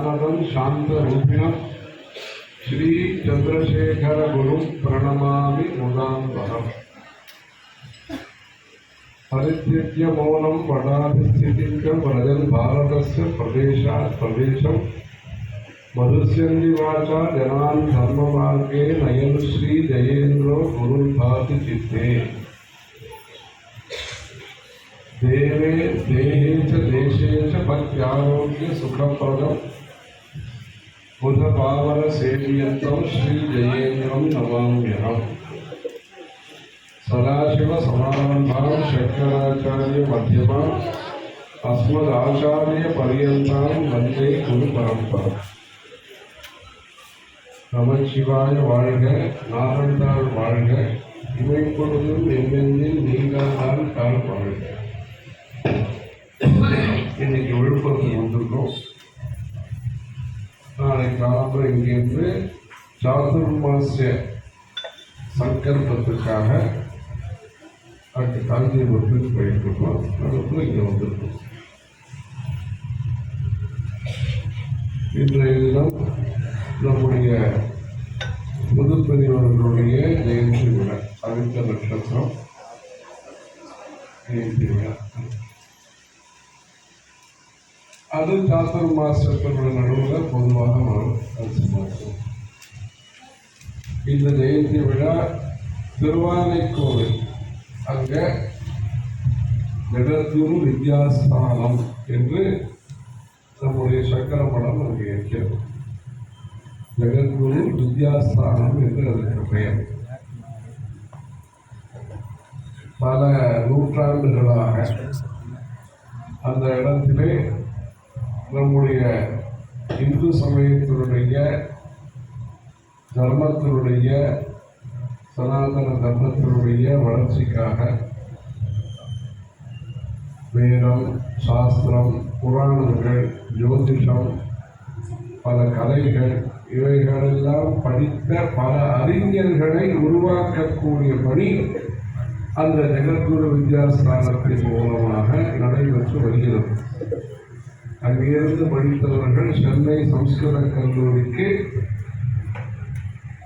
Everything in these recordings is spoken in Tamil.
शानपदम शांत रूपिण श्री चंद्रशेखर गुरु प्रणमा मुदांतरम परित्यज्य मौनम पटाभिस्थिति व्रजन भारत से प्रदेश प्रदेश। मधुस्यन्दिवाचा जनान् धर्ममार्गे नयन् श्रीजयेन्द्रो गुरुर्भाति चित्ते। देवे देहे च देशे च भक्त्यारोग्यसुखप्रदम् बुधपावनसेव्यन्तं श्रीजयेन्द्रं नमाम्यहम् सदाशिवसमारम्भां शङ्कराचार्यमध्यमाम् अस्मदाचार्यपर्यन्तां वन्दे गुरुपरम्परा நமச்சிவாய வாழ்க நாகந்தாள் வாழ்க இவை பொழுதும் எங்கெங்கில் நீங்காதான் கால் வாழ்க இன்னைக்கு விழுப்புரத்துக்கு வந்திருக்கோம் நாளை காலம்புற இங்கிருந்து சாதுர்மாசிய சங்கல்பத்துக்காக அடுத்து காஞ்சிபுரத்துக்கு போயிட்டு இருக்கோம் அதுக்குள்ள இங்கே வந்திருக்கோம். இன்றைய தினம் நம்முடைய புதுப்பெரியவர்களுடைய ஜெயந்தி விழா அவித்த நட்சத்திரம் ஜெயந்தி விழா. அது சாத்தூர் மாசத்தினுடைய நடுவில் பொதுவாக வரும் அரசு இந்த ஜெயந்தி விழா திருவானைக்கோவில். அங்கே ஜெகத்குரு வித்யாஸ்தானம் என்று நம்முடைய சக்கர படம் அங்கே இருக்கிறது. ஜெகத்குரு வித்யாஸ்தானம் என்று அதற்கு பெயர். பல நூற்றாண்டுகளாக அந்த இடத்திலே நம்முடைய இந்து சமயத்தினுடைய தர்மத்தினுடைய சனாதன தர்மத்தினுடைய வளர்ச்சிக்காக வேதம் சாஸ்திரம் புராணங்கள் ஜோதிஷம் பல கலைகள் இவைகளெல்லாம் படித்த பல அறிஞர்களை உருவாக்கக்கூடிய பணி அந்த ஜெகத்குரு வித்யாஸ்தானத்தின் மூலமாக நடைபெற்று வருகிறது. அங்கிருந்து படித்தவர்கள் சென்னை சம்ஸ்கிருத கல்லூரிக்கு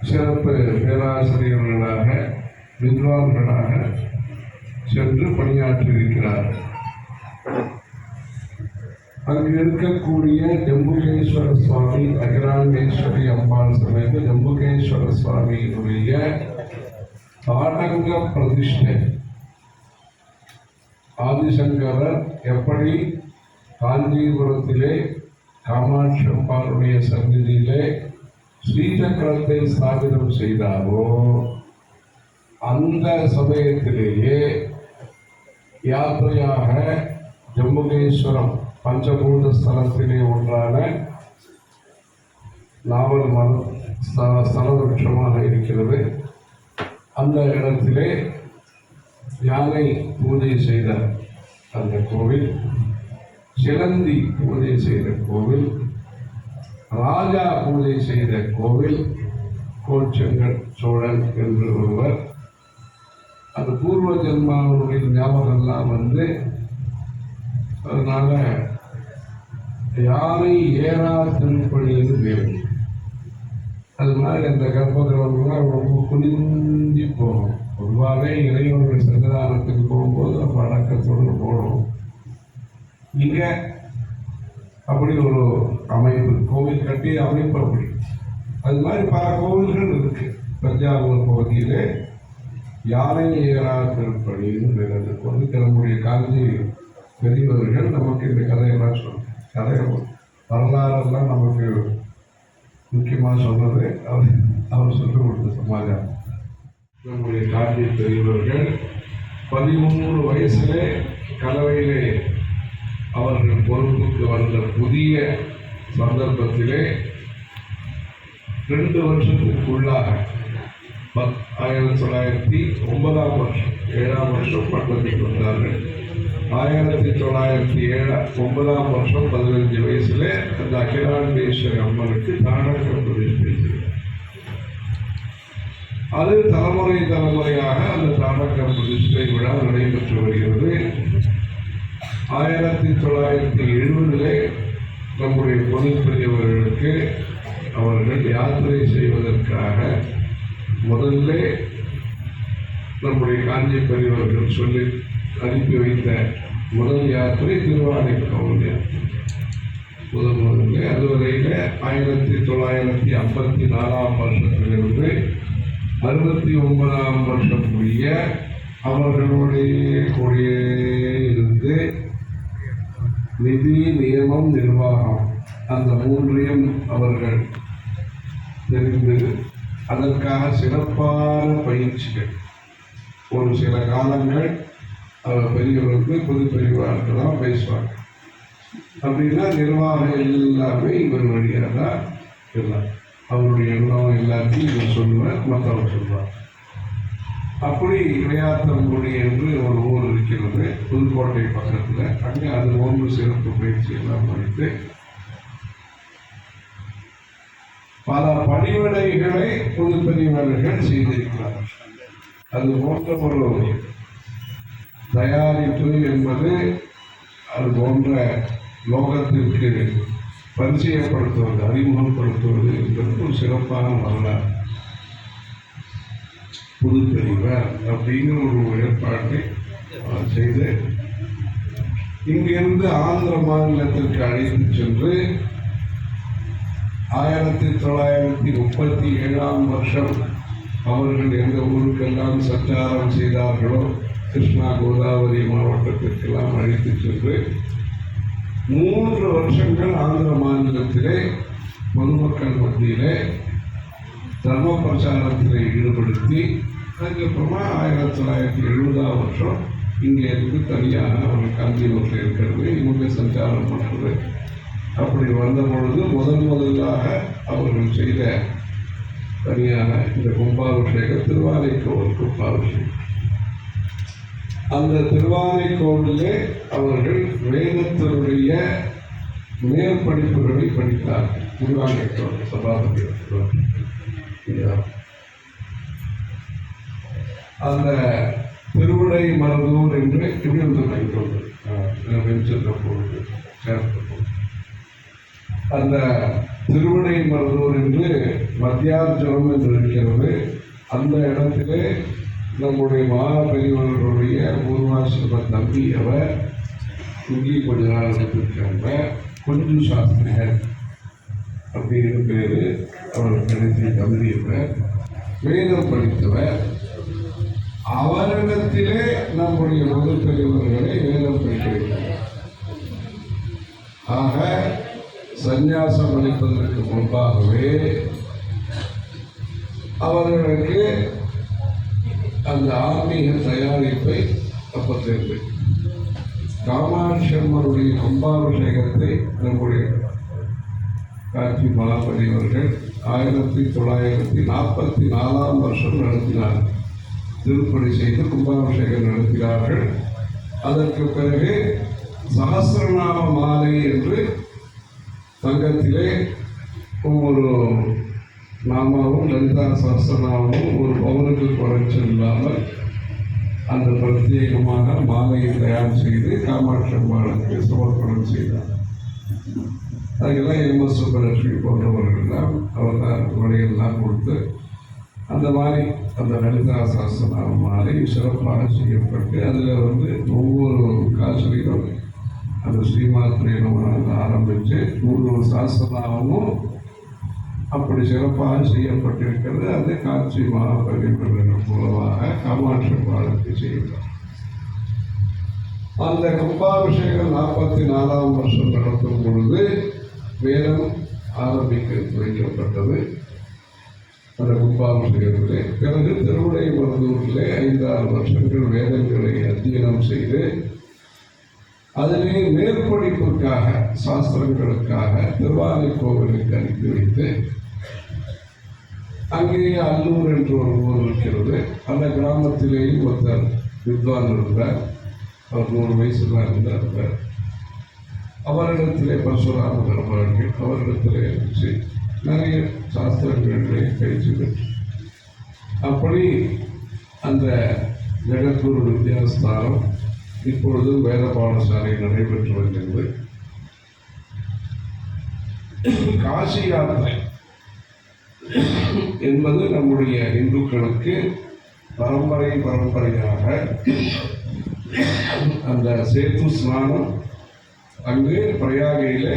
சிறப்பு பேராசிரியர்களாக வித்வான்களாக சென்று பணியாற்றியிருக்கிறார்கள் அங்கு இருக்கக்கூடிய ஜம்புகேஸ்வர சுவாமி அகிராண்டேஸ்வரி அம்பாள் சமேத ஜம்புகேஸ்வர சுவாமியினுடைய தாடங்க பிரதிஷ்டை. ஆதிசங்கரர் எப்படி காஞ்சிபுரத்திலே காமாட்சி அம்பாளுடைய சந்நிதியிலே ஸ்ரீசக்கரத்தை ஸ்தாபிதம் செய்தாரோ அந்த சமயத்திலேயே யாத்திரையாக ஜம்முகேஸ்வரம் பஞ்சபூத ஸ்தலத்திலே ஒன்றான நாவல் மரம் ஸ்த- ஸ்தல விருட்சமாக இருக்கிறது. அந்த இடத்திலே யானை பூஜை செய்த அந்த கோவில். சிலந்தி பூஜை செய்த கோவில் ராஜா பூஜை செய்த கோவில் கோச்செங்கல் சோழன் என்று ஒருவர். அந்த பூர்வ ஜென்மாவுடைய ஞாபகம்லாம் வந்து அதனால யாரை ஏறா திருப்பணின்னு பேர் அது மாதிரி அந்த கர்ப்பகிரகம்லாம் ரொம்ப குனிஞ்சி போகும். பொதுவாகவே இறைவனுடைய சன்னிதானத்துக்கு போகும்போது நம்ம அடக்கத்தோடு போகணும். இங்கே அப்படி ஒரு அமைப்பு கோவில் கட்டிய அமைப்பு அப்படி. அது மாதிரி பல கோவில்கள் இருக்கு. தஞ்சாவூர் பகுதியிலே யானை ஏறா திருப்பணின்னு பேர் அதுக்கு வந்து நம்முடைய காஞ்சி பெரியவர்கள் நமக்கு இந்த கதையெல்லாம் சொல்லுங்க கதை வரலாறெல்லாம் நமக்கு முக்கியமாக சொன்னது. அவர் அவர் சொல்லிக் கொடுத்த சமாச்சாரம். நம்முடைய காஞ்சி பெரியவர்கள் பதிமூணு வயசிலே கலவையிலே அவர்கள் பொறுப்புக்கு வந்த புதிய சந்தர்ப்பத்திலே ரெண்டு வருஷத்துக்குள்ளாக பத் ஆயிரத்தி தொள்ளாயிரத்தி ஒன்பதாம் வருஷம் ஏழாம் வருஷம் பட்டத்துக்கு வந்தார்கள். ஆயிரத்தி தொள்ளாயிரத்தி ஏழா ஒன்பதாம் வருஷம் பதினஞ்சு வயசுல அந்த அகிலாண்டேஸ்வரி அம்மனுக்கு தாடக பிரதிஷ்டை அது தலைமுறை தலைமுறையாக அந்த தாடக பிரதிஷ்டை விழா நடைபெற்று வருகிறது. ஆயிரத்தி தொள்ளாயிரத்தி எழுபதிலே நம்முடைய பொதுப்பெரியவர்களுக்கு அவர்கள் யாத்திரை செய்வதற்காக முதல்ல நம்முடைய காஞ்சி பெரியவர்கள் சொல்லி அனுப்பி வைத்த முதல் யாத்திரை திருவானைக்காவல் யாத்திரை. முதல் முதல்ல அதுவரையில் ஆயிரத்தி தொள்ளாயிரத்தி ஐம்பத்தி நாலாம் வருஷத்திலிருந்து அறுபத்தி ஒன்பதாம் வருஷம் முடிய அவர்களுடைய கூடிய இருந்து நிதி நியமம் நிர்வாகம். அந்த மூன்றையும் அவர்கள் தெரிந்து அதற்காக சிறப்பான பயிற்சிகள். ஒரு சில காலங்கள் அவர் பெரியவருக்கு புது பெரியவர்கள் தான் பேசுவாங்க. அப்படின்னா நிர்வாகம் எல்லாமே இவர் வழியாக தான் இருந்தார் அவருடைய எண்ணம் எல்லாத்தையும் இவர் சொல்லுவார் மற்றவர் சொல்வார். அப்படி இளையாத்தங்குடி என்று ஒரு ஊர் இருக்கிறது. புதுக்கோட்டை பக்கத்தில். அங்கே அது ஒன்று சிறப்பு பயிற்சி எல்லாம் படித்து பல பணிவிடைகளை புது செய்திருக்கிறார். அது போன்ற ஒரு தயாரிப்பு என்பது அது போன்ற லோகத்திற்கு பரிச்சயப்படுத்துவது அறிமுகப்படுத்துவது என்பது ஒரு சிறப்பான வரலாறு. புது அப்படின்னு ஒரு ஏற்பாட்டை செய்து இங்கிருந்து ஆந்திர மாநிலத்திற்கு அழைத்து சென்று ஆயிரத்தி தொள்ளாயிரத்தி முப்பத்தி ஏழாம் வருஷம் அவர்கள் எந்த ஊருக்கெல்லாம் சஞ்சாரம் செய்தார்களோ கிருஷ்ணா கோதாவரி மாவட்டத்திற்கெல்லாம் அழைத்து சென்று மூன்று வருஷங்கள் ஆந்திர மாநிலத்திலே பொதுமக்கள் மத்தியிலே தர்ம பிரச்சாரத்தில் ஈடுபடுத்தி அதுக்கப்புறமா ஆயிரத்தி தொள்ளாயிரத்தி எழுபதாம் வருஷம் இங்கே இருந்து தனியாக ஒரு காஞ்சிபுரத்தில் இருக்கிறது இவங்க சஞ்சாரம் பண்ணுறது அப்படி வந்த பொழுது முதன் முதலாக அவர்கள் செய்த தனியாக இந்த கும்பாபிஷேகம் திருவானைக்கோவில் கும்பாபிஷேகம். அந்த திருவானைக்கோவிலே அவர்கள் வேதத்தினுடைய மேற்படிப்புகளை படித்தார்கள். திருவானைக்கோவில் சபாபதி அந்த திருவிடை மருதூர் என்று இப்படி வந்து நினைக்கிறது பொழுது சேர்ந்த பொழுது அந்த திருவிடை மருதூர் என்று மத்தியார்ஜனம் என்று இருக்கிறது. அந்த இடத்திலே நம்முடைய மாபெரியவர்களுடைய பூர்வாசிரம தம்பி அவர் இங்கே கொஞ்ச நாள் இருந்திருக்காங்க கொஞ்சம் சாஸ்திரிகள் அப்படின்னு பேர். அவர் கடைசி தம்பியவர் வேதம் படித்தவர். அவரிடத்திலே நம்முடைய முதல் பெரியவர்களை வேதம் படிக்க ஆக சந்நியாசம் அளிப்பதற்கு முன்பாகவே அவர்களுக்கு அந்த ஆன்மீக தயாரிப்பை அப்போ காமாட்சி அம்மருடைய கும்பாபிஷேகத்தை நம்முடைய காட்சி மகாபலி அவர்கள் ஆயிரத்தி தொள்ளாயிரத்தி நாற்பத்தி நாலாம் வருஷம் நடத்தினார். திருப்பணி செய்து கும்பாபிஷேகம் நடத்தினார்கள். அதற்கு பிறகு சகசிரநாம மாலை என்று தங்கத்திலே ஒவ்வொரு நாமாவும் லலிதா சகசிரநாமமும் ஒரு பவுனுக்கு குறைச்சல் இல்லாமல் அந்த பிரத்யேகமாக மாலையை தயார் செய்து காமாட்சி அம்மாளுக்கு சமர்ப்பணம் செய்தார். அதுக்கெல்லாம் எம்எஸ் சுப்பலட்சுமி போன்றவர்கள்லாம் அவர் தான் வழியெல்லாம் கொடுத்து அந்த மாதிரி அந்த லலிதா சாஸ்திரநாம மாலை சிறப்பாக செய்யப்பட்டு அதில் வந்து ஒவ்வொரு காசுலையும் அந்த ஸ்ரீமாத்திரை நம்ம ஆரம்பித்து மூணு சாஸ்திரநாமமும் அப்படி சிறப்பாக செய்யப்பட்டிருக்கிறது. அது காட்சி மகாபலிபுரம் மூலமாக காமாட்சி பாடத்தை செய்கிறார் அந்த கும்பாபிஷேகம் நாற்பத்தி நாலாம் வருஷம் நடத்தும் பொழுது வேதம் ஆரம்பிக்க வைக்கப்பட்டது. அந்த கும்பாபிஷேகத்திலே பிறகு திருவிடை மருதூரிலே ஐந்தாறு வருஷங்கள் வேதங்களை அத்தியனம் செய்து அதிலே மேற்படிப்புக்காக சாஸ்திரங்களுக்காக திருவாரூர் கோவிலுக்கு அனுப்பி வைத்து அங்கேயே அல்லூர் என்று ஒரு ஊர் இருக்கிறது. அந்த கிராமத்திலேயும் ஒருத்தர் வித்வான் இருந்தார். அவர் நூறு வயசுல இருந்தார். அவரிடத்திலே பரசுராம அவர்கள் அவரிடத்திலே வச்சு நிறைய சாஸ்திரங்களை பயிற்சி பெற்று அப்படி அந்த ஜெகத்குரு வித்யாஸ்தானம் இப்பொழுது வேத பாடசாலை நடைபெற்று வருகிறது. காசி யாத்திரை என்பது நம்முடைய இந்துக்களுக்கு பரம்பரை பரம்பரையாக அந்த சேத்து ஸ்நானம் அங்கு பிரயாகையிலே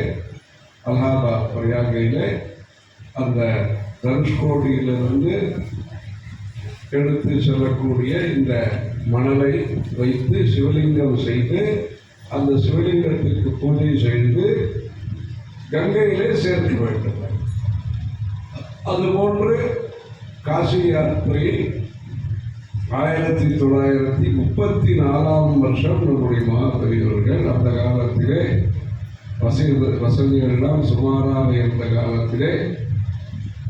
அலகாபாத் பிரயாகையிலே அந்த தனுஷ்கோடியிலிருந்து எடுத்து செல்லக்கூடிய இந்த மணலை வைத்து சிவலிங்கம் செய்து அந்த சிவலிங்கத்திற்கு பூஜை செய்து கங்கையிலே சேர்க்க வேண்டும். அதுபோன்று காசி யாத்திரையை ஆயிரத்தி தொள்ளாயிரத்தி முப்பத்தி நாலாம் வருஷம் நம்முடைய மகாபெரியவர்கள் அந்த காலத்திலே வசதி வசதிகளெல்லாம் சுமாராக இருந்த காலத்திலே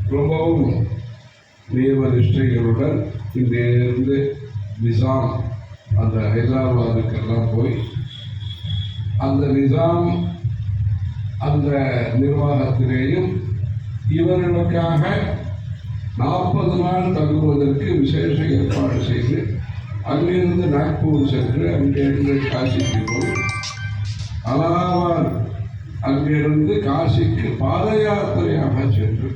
ரொம்பவும் நியம நிஷ்டைகளுடன் இங்கிருந்து நிசாம் அந்த ஹைதராபாதுக்கெல்லாம் போய் அந்த நிசாம் அந்த நிர்வாகத்திலேயும் இவர்களுக்காக நாற்பது நாள் தங்குவதற்கு விசேஷ ஏற்பாடு செய்து அங்கிருந்து நாக்பூர் சென்று அங்கிருந்து காசிக்கு போய் அலகாபாத் அங்கிருந்து காசிக்கு பாத யாத்திரையாக சென்று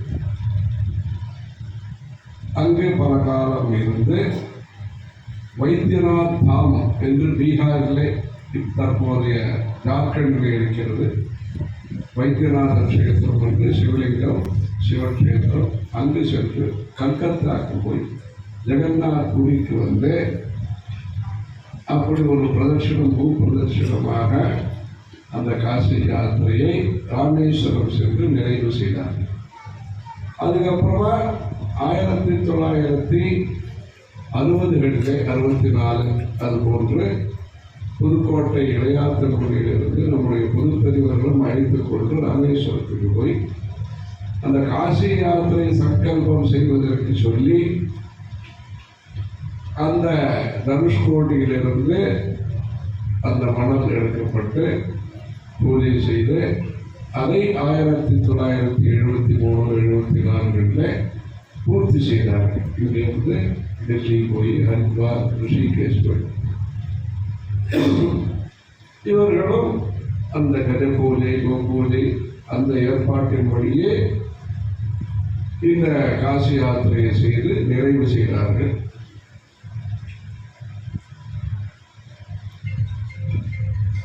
அங்கே பல காலம் இருந்து வைத்தியநாத் தாம் என்று பீகாரிலே தற்போதைய ஜார்க்கண்டில் இருக்கிறது. வைத்தியநாதர் கஷேத்திரம் என்று சிவலிங்கம் சிவன் கஷேத்திரம் அங்கு சென்று கல்கத்தாக்கு போய் ஜெகநாத் புரிக்கு வந்து அப்படி ஒரு பிரதர்ஷனம் பூ பிரதர்ஷனமாக அந்த காசி யாத்திரையை ராமேஸ்வரம் சென்று நிறைவு செய்தார். அதுக்கப்புறமா ஆயிரத்தி தொள்ளாயிரத்தி அறுபதுகளிலே அறுபத்தி நாலு அது போன்று புதுக்கோட்டை இளையாத்தங்குடியிலிருந்து நம்முடைய பொதுப்பதிவர்களும் அழைத்துக்கொண்டு ராமேஸ்வரத்துக்கு போய் அந்த காசி யாத்திரை சங்கல்பம் செய்வதற்கு சொல்லி அந்த தனுஷ்கோடியிலிருந்து அந்த மணல் எடுக்கப்பட்டு பூஜை செய்து அதை ஆயிரத்தி தொள்ளாயிரத்தி எழுபத்தி மூணு எழுபத்தி நான்கில் பூர்த்தி செய்தார்கள் இங்கிருந்து டெல்லி போய் ஹரித்வார் ரிஷிகேஷ் போய். இவர்களும் அந்த கஜ பூஜை கோபூஜை அந்த ஏற்பாட்டின்படியே இந்த காசி யாத்திரையை செய்து நிறைவு செய்தார்கள்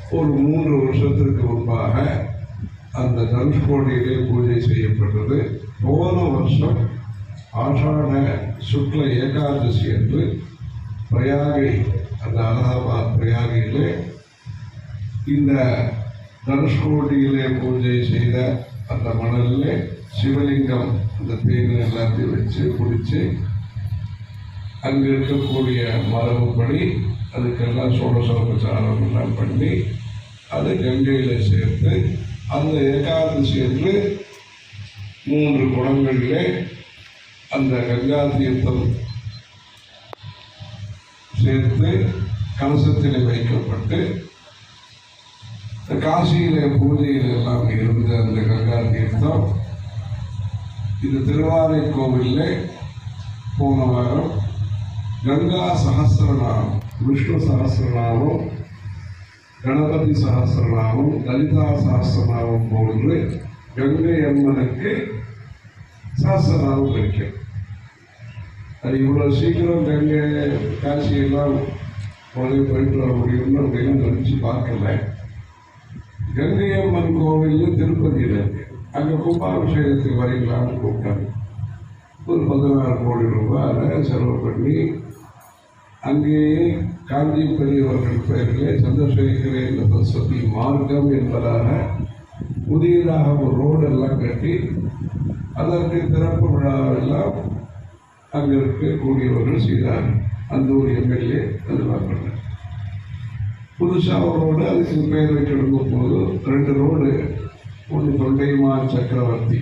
ஒரு மூன்று வருஷத்திற்கு முன்பாக அந்த தனுஷ்கோடியிலே பூஜை செய்யப்பட்டது. போன வருஷம் ஆஷாட சுக்ல ஏகாதசி என்று பிரயாகை அந்த அலகாபாத் பிரயாகையிலே இந்த தனுஷ்கோடியிலே பூஜை செய்த அந்த மணலில் சிவலிங்கம் அந்த தேன் எல்லாத்தையும் வச்சு குடித்து அங்கே இருக்கக்கூடிய மரபுப்படி அதுக்கெல்லாம் சோழசோபச்சாரம் எல்லாம் பண்ணி அதை கங்கையில் சேர்த்து அந்த ஏகாதசி என்று மூன்று குளங்களிலே அந்த கங்கா தீர்த்தம் சேர்த்து கலசத்தில் வைக்கப்பட்டு இந்த காசியில பூஜையில் எல்லாம் இருந்த அந்த கங்கா தீர்த்தம் இந்த திருவாரை கோவிலில் போன வாரம் கங்கா சகசிரநாமம் விஷ்ணு சகசிரநாமம் கணபதி சகசிரநாமம் லலிதா சகசிரநாமம் போன்று கங்கை அம்மனுக்கு சகசிரநாமம் கிடைக்கும் அது இவ்வளோ சீக்கிரம் கங்கை காட்சியெல்லாம் உடனே போயிட்டு வர முடியும்னு அப்படின்னு நினச்சி பார்க்கல. கங்கை அம்மன் கோவிலில் திருப்பதியில் இருக்கு. அங்கே கும்பாபிஷேகத்துக்கு வரீங்களான்னு கூப்பிட்டாங்க. ஒரு பதினாறு கோடி ரூபாய் செலவு பண்ணி அங்கேயே காஞ்சி பெரியவர்கள் பெயரிலே சந்திரசேகரேந்திர சரஸ்வதி மார்க்கம் என்பதாக புதியதாக ஒரு ரோடு எல்லாம் கட்டி அதற்கு திறப்பு விழாவெல்லாம் அங்கே இருக்கக்கூடியவர்கள் செய்தார். அந்த ஒரு எம்எல்ஏ அதெல்லாம் பண்ணார் புதுசாக ஒரு ரோடு அதுக்கு பேர் வைக்கணும் போது ரெண்டு ரோடு ஒன்று தொண்டைமார் சக்கரவர்த்தி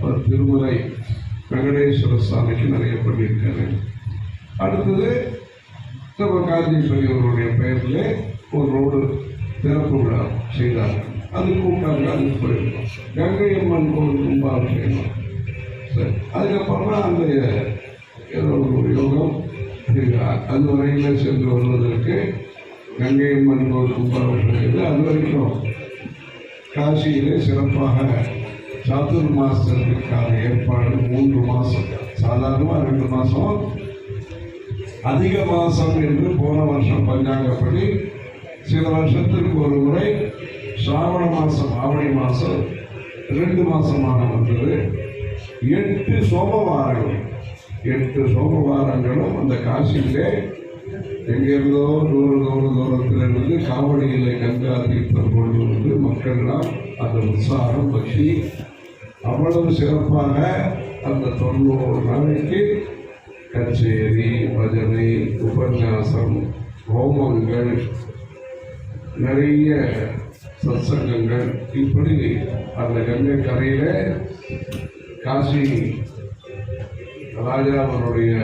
அவர் திருமுறை வெங்கடேஸ்வர சுவாமிக்கு நிறைய பண்ணியிருக்காரு அடுத்தது நம்ம காந்தி அவருடைய பெயரில் ஒரு ரோடு திறப்பு விழா செய்தார். அது கூப்பிட்டாங்க அதுக்கு போயிருக்கோம். கங்கை அம்மன் கோவில் கும்பாபிஷேகம். சரி அதுக்கப்புறமா அந்த ஏதோ ஒரு யோகம் அந்த வரையில் சென்று வருவதற்கு கங்கை அம்மன் கோவில் கும்பாபிஷேகம் அது வரைக்கும் காசியிலே சிறப்பாக சாத்துர் மாசத்துக்கான ஏற்பாடு மூன்று மாதம் சாதாரணமாக ரெண்டு மாதம் அதிக மாதம் என்று போன வருஷம் பஞ்சாங்கப்படி சில வருஷத்திற்கு ஒரு முறை சிராவண மாதம் ஆவணி மாதம் ரெண்டு மாதமாக வந்தது. எட்டு சோமவாரங்கள் எட்டு சோமவாரங்களும் அந்த காசியிலே எங்கிருந்தோ தூர தூர தூரத்தில் காவடிகளை கங்கா தீர்த்தம் கொண்டு வந்து மக்கள்லாம் அந்த உற்சாகம் பற்றி அவ்வளவு சிறப்பாக அந்த தொண்ணூறு நாளைக்கு கச்சேரி பஜனை உபன்யாசம் ஹோமங்கள் நிறைய சத்சங்கங்கள். இப்படி அந்த கங்கை கரையில காசி ராஜாவனுடைய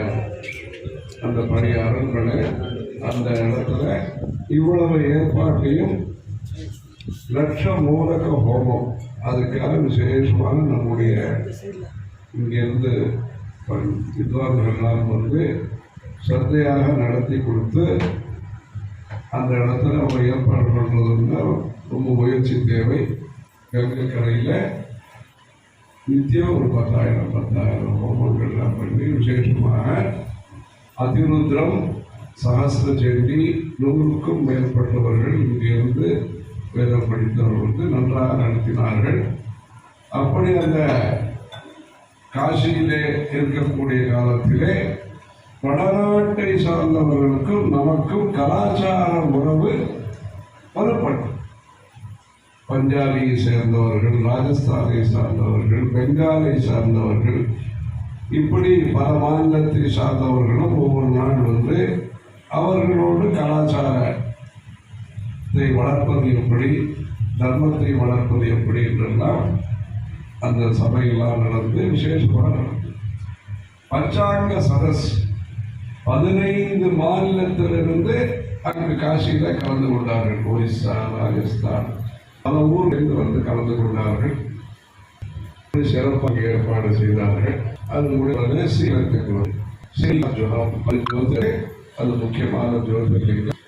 அந்த பழைய அரண்மனை அந்த இடத்துல இவ்வளவு ஏற்பாட்டையும் லட்ச மூலக ஹோமம். அதுக்காக விசேஷமாக நம்முடைய இங்கிருந்து பண்- வித்வான்கள்லாம் வந்து சந்தையாக நடத்தி கொடுத்து அந்த இடத்துல அவங்க ஏற்பாடு பண்ணுறதுன்னா ரொம்ப முயற்சி தேவை. கங்கை கரையில் நித்தியம் ஒரு பத்தாயிரம் பத்தாயிரம் ஹோமங்கள்லாம் பண்ணி விசேஷமாக அதிருத்ரம் சகசிர ஜெயந்தி நூறுக்கும் மேற்பட்டவர்கள் இங்கிருந்து வேதம் படித்தவர்கள் வந்து நன்றாக நடத்தினார்கள். அப்படி அந்த காசியிலே இருக்கக்கூடிய காலத்திலே வடநாட்டை சார்ந்தவர்களுக்கும் நமக்கும் கலாச்சார உறவு வலுப்பட்டது. பஞ்சாபியை சேர்ந்தவர்கள் ராஜஸ்தானை சார்ந்தவர்கள் பெங்காலை சார்ந்தவர்கள் இப்படி பல மாநிலத்தை சார்ந்தவர்களும் ஒவ்வொரு நாள் வந்து அவர்களோடு கலாச்சாரத்தை வளர்ப்பது எப்படி தர்மத்தை வளர்ப்பது எப்படி என்றெல்லாம் அந்த சபையெல்லாம் நடந்து விசேஷமாக நடந்தது பஞ்சாங்க சதஸ் பதினைந்து மாநிலத்திலிருந்து அங்கு காசியில கலந்து கொண்டார்கள். ஒரிசா ராஜஸ்தான் பல ஊரிலிருந்து வந்து கலந்து கொண்டார்கள். சிறப்பாக ஏற்பாடு செய்தார்கள். அது முடிவு சீலத்துக்கு ஸ்ரீ ஜோதம் அது ஜோதி அது முக்கியமான ஜோதிர்லிங்கம்